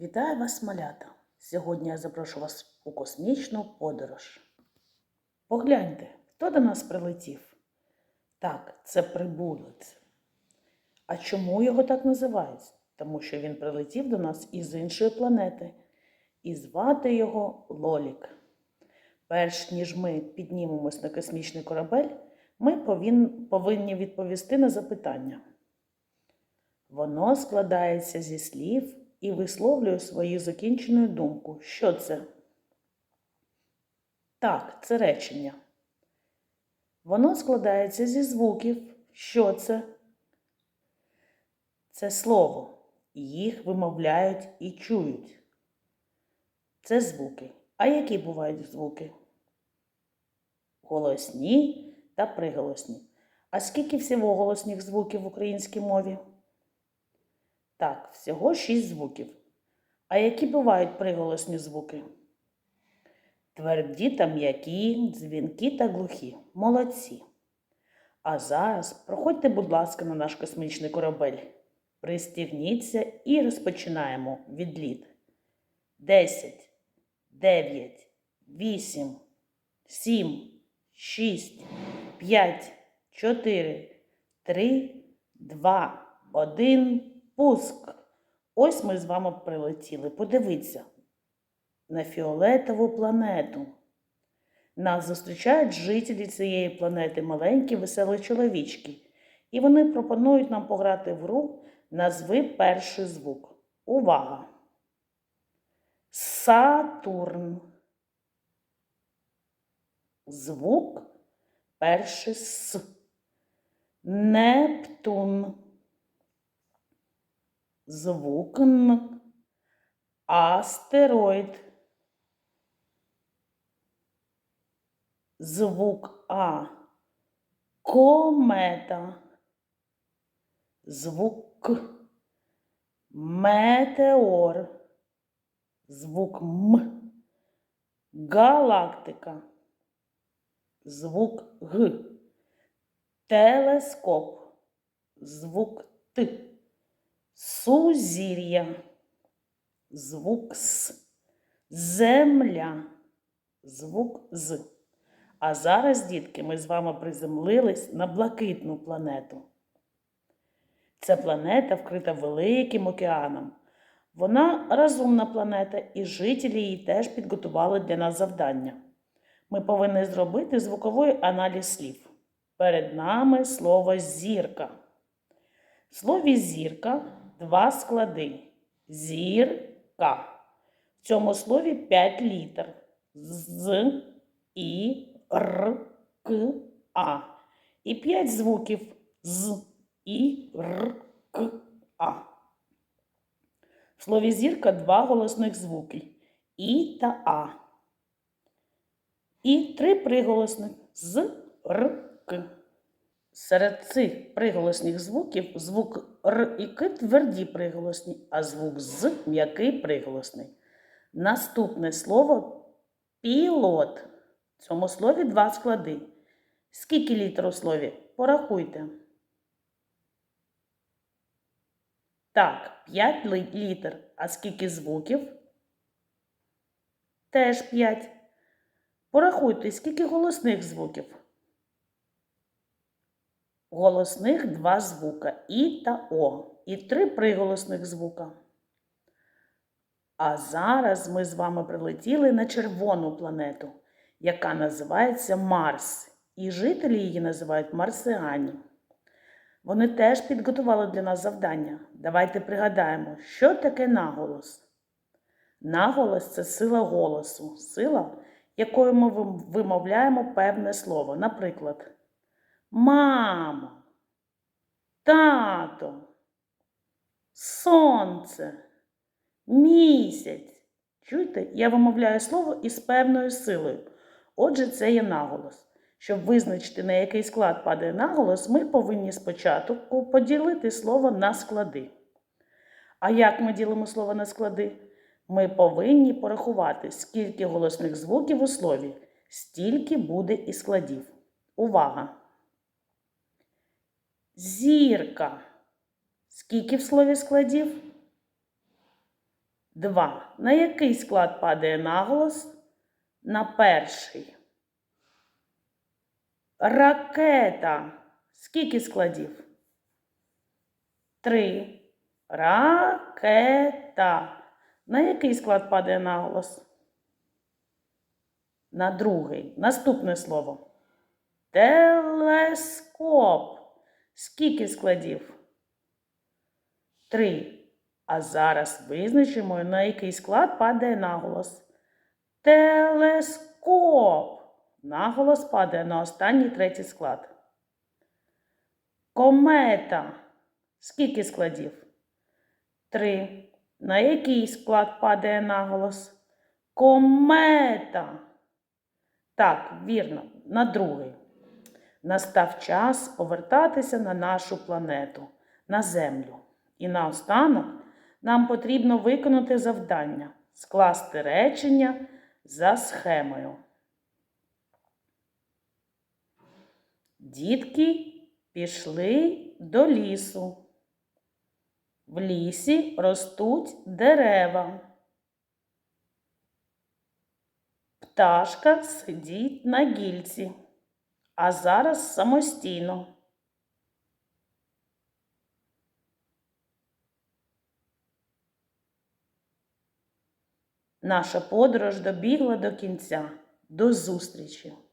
Вітаю вас, малята! Сьогодні я запрошу вас у космічну подорож. Погляньте, хто до нас прилетів? Так, це прибулець. А чому його так називають? Тому що він прилетів до нас із іншої планети. І звати його Лолік. Перш ніж ми піднімемось на космічний корабель, ми повинні відповісти на запитання. Воно складається зі слів і висловлює свою закінчену думку. Що це? Так, це речення. Воно складається зі звуків. Що це? Це слово. Їх вимовляють і чують. Це звуки. А які бувають звуки? Голосні та приголосні. А скільки всього голосних звуків в українській мові? Так, всього шість звуків. А які бувають приголосні звуки? Тверді та м'які, дзвінкі та глухі. Молодці. А зараз проходьте, будь ласка, на наш космічний корабель. Пристігніться і розпочинаємо відліт. Десять, дев'ять, вісім, сім, шість, п'ять, чотири, три, два, один. Пуск. Ось ми з вами прилетіли. Подивіться на фіолетову планету. Нас зустрічають жителі цієї планети, маленькі веселі чоловічки. І вони пропонують нам пограти в гру Назви перший звук. Увага! Сатурн. Звук перший С. Нептун. Звук Н. Астероїд. Звук А. Комета. Звук К. Метеор. Звук М. Галактика. Звук Г. Телескоп. Звук Т. Сузір'я. Звук С. Земля. Звук З. А зараз, дітки, ми з вами приземлились на блакитну планету. Ця планета вкрита великим океаном. Вона розумна планета, і жителі її теж підготували для нас завдання. Ми повинні зробити звуковий аналіз слів. Перед нами слово зірка. В слові зірка два склади. Зірка. В цьому слові п'ять літер. З, І, Р, К, А. І п'ять звуків з, І, Р, К, А. В слові зірка два голосних звуки І та А. І три приголосних з, Р, К. Серед цих приголосних звуків звук Р і К тверді приголосні, а звук З м'який приголосний. Наступне слово пілот. В цьому слові два склади. Скільки літер у слові? Порахуйте. Так, 5 літер. А скільки звуків? Теж 5. Порахуйте, скільки голосних звуків. Голосних два звука І та О. І три приголосних звука. А зараз ми з вами прилетіли на червону планету, яка називається Марс. І жителі її називають марсіані. Вони теж підготували для нас завдання. Давайте пригадаємо, що таке наголос. Наголос це сила голосу, сила, якою ми вимовляємо певне слово. Наприклад, мама, тато, сонце, місяць. Чуєте, я вимовляю слово із певною силою. Отже, це є наголос. Щоб визначити, на який склад падає наголос, ми повинні спочатку поділити слово на склади. А як ми ділимо слово на склади? Ми повинні порахувати, скільки голосних звуків у слові, стільки буде і складів. Увага! Зірка. Скільки в слові складів? Два. На який склад падає наголос? На перший. Ракета. Скільки складів? Три. Ракета. На який склад падає наголос? На другий. Наступне слово. Телескоп. Скільки складів? Три. А зараз визначимо, на який склад падає наголос. Телескоп. Наголос падає на останній третій склад. Комета. Скільки складів? Три. На який склад падає наголос? Комета. Так, вірно, на другий. Настав час повертатися на нашу планету, на Землю. І наостанок нам потрібно виконати завдання, скласти речення за схемою. Дітки пішли до лісу. В лісі ростуть дерева. Пташка сидить на гільці, а зараз самостійно. Наша подорож добігла до кінця. До зустрічі!